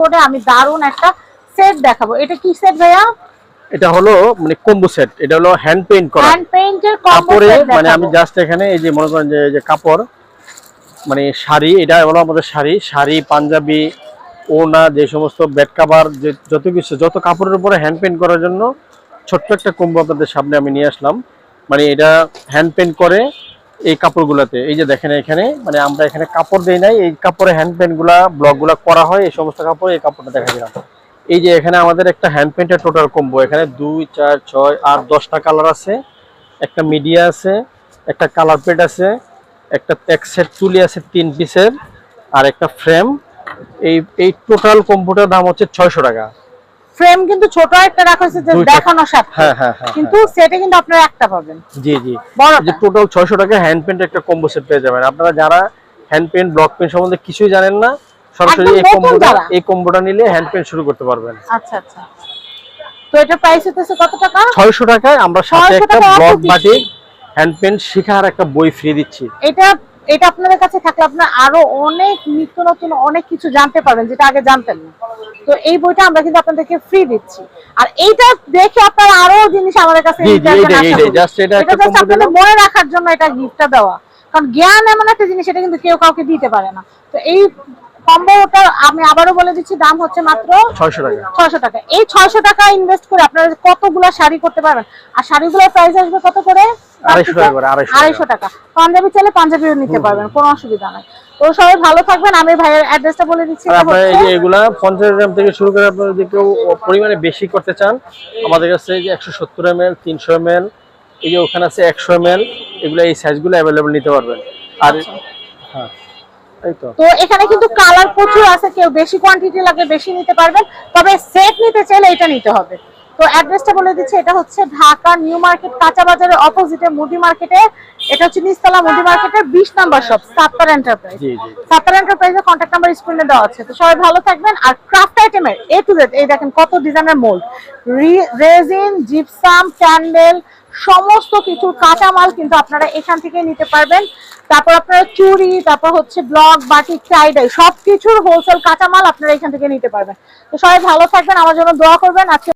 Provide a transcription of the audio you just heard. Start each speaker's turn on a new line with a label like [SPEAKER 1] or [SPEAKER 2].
[SPEAKER 1] করে আমি দারুণ একটা সেট দেখাবো। এটা কি সেট ভাইয়া?
[SPEAKER 2] এটা হলো মানে কম্বো সেট এটা হলো হ্যান্ড পেইন্ট করা।
[SPEAKER 1] হ্যান্ড পেইন্টের কম্বো সেট
[SPEAKER 2] মানে আমি জাস্ট এখানে এই যে মনে করেন যে এই যে কাপড় মানে শাড়ি এটা হলো আমাদের শাড়ি। শাড়ি পাঞ্জাবি ওনা যে সমস্ত বেড কাভার যে যত কিছু যত কাপড়ের উপরে হ্যান্ড পেইন্ট করার জন্য ছোট্ট একটা কম্বো আপনাদের সামনে আমি নিয়ে আসলাম। মানে এটা হ্যান্ড পেইন্ট করে এই কাপড়গুলোতে। এই যে দেখেন এখানে মানে আমরা এখানে কাপড় দেই নাই, এই কাপড়ে হ্যান্ড ব্লকগুলা করা হয়, এই সমস্ত কাপড়, এই কাপড়টা দেখা দিলাম। এই যে এখানে আমাদের একটা হ্যান্ড পেইন্টের টোটাল কম্বো এখানে দুই, চার, ছয়, আট, দশটা কালার আছে। একটা মিডিয়া আছে, একটা কালার প্লেট আছে, একটা টেক সেট তুলি আছে তিন পিসের আর একটা ফ্রেম এই এই টোটাল কম্বোটার দাম হচ্ছে ছয়শো টাকা।
[SPEAKER 1] ফ্রেম কিন্তু ছোট একটা রাখা হয়েছে যে। দেখানোর সাথে
[SPEAKER 2] হ্যাঁ হ্যাঁ হ্যাঁ
[SPEAKER 1] কিন্তু সেটে কিন্তু আপনারা একটা পাবেন।
[SPEAKER 2] জি জি। যে টোটাল ছয়শো টাকা হ্যান্ড পেন্ট একটা কম্বো সেট পেয়ে যাবেন। আপনারা যারা হ্যান্ড পেন্ট ব্লক পেন্ট সম্বন্ধে কিছুই জানেন না সরাসরি এই কম্বোটা এই কম্বোটা নিলে হ্যান্ড পেন্ট শুরু করতে পারবেন।
[SPEAKER 1] আচ্ছা আচ্ছা। তো এটা প্রাইস হতেছে কত টাকা?
[SPEAKER 2] ছয়শো টাকায় আমরা সাথে একটা ব্লক বাটি হ্যান্ড পেন্ট শেখার একটা বই ফ্রি দিচ্ছি।
[SPEAKER 1] এটা এটা আপনাদের কাছে থাকলে আপনার আরও অনেক নিত্য নতুন অনেক কিছু জানতে পারবেন যেটা আগে জানতেন না। তো এই বইটা আমরা কিন্তু আপনাদেরকে ফ্রি দিচ্ছি। আর এইটা দেখে আপনারা আরও জিনিস আমাদের কাছে আপনাদের মনে রাখার জন্য এটা গিফটটা দেওয়া। কারণ জ্ঞান এমন একটা জিনিস এটা কিন্তু কেউ কাউকে দিতে পারে না। তো এই কম্বোটা আমি আবারও বলে দিচ্ছি দাম হচ্ছে মাত্র
[SPEAKER 2] ছয়শো টাকা।
[SPEAKER 1] ছয়শো টাকা। এই ছয়শো টাকা ইনভেস্ট করে আপনারা কতগুলা শাড়ি করতে পারবেন? আর শাড়িগুলোর প্রাইস আসবে কত করে?
[SPEAKER 2] আড়াইশো টাকা করে, আড়াইশো টাকা।
[SPEAKER 1] পাঞ্জাবি চাইলে পাঞ্জাবিও নিতে পারবেন কোনো অসুবিধা নাই। তো সবাই ভালো থাকবেন আমি ভাইয়ের অ্যাড্রেসটা বলে দিচ্ছি।
[SPEAKER 2] আপনারা এই যে এগুলা পঞ্চাশ গ্রাম থেকে শুরু করে আপনারা যদি কেউ পরিমাণে বেশি করতে চান আমাদের কাছে যে এই যে ওখানে আছে একশো এম এল এগুলো এই সাইজগুলো অ্যাভেলেবল নিতে পারবেন। আর হ্যাঁ তো।
[SPEAKER 1] তো এখানে কিন্তু কালার প্রচুর আছে কেউ বেশি কোয়ান্টিটি লাগলে বেশি নিতে পারবেন তবে সেট নিতে চাইলে এটা নিতে হবে। তো অ্যাড্রেসটা বলে দিচ্ছি এটা হচ্ছে ঢাকা নিউ মার্কেট কাঁচা বাজারের অপোজিটে মুদি মার্কেটে। এটা হচ্ছে নিস্তলা মুদি মার্কেটের বিশ number shop Sattar enterprise Sattar এন্টারপ্রাইজের কন্ট্যাক্ট নাম্বার স্ক্রিনে দেওয়া আছে। তো সবাই ভালো থাকবেন। আর ক্রাফট আইটেমের এ টু জেড এই দেখেন কত ডিজাইনের মোল্ড রেজিন জিপসাম ক্যান্ডেল সমস্ত কিছু কাঁচামাল কিন্তু আপনারা এখান থেকে নিতে পারবেন। তারপর আপনারা চুরি তারপর হচ্ছে ব্লক বাটিক টাইডাই সবকিছুর হোলসেল কাঁচামাল আপনারা এখান থেকে নিতে পারবেন। তো সবাই ভালো থাকবেন। আমার জন্য দোয়া করবেন। আজকে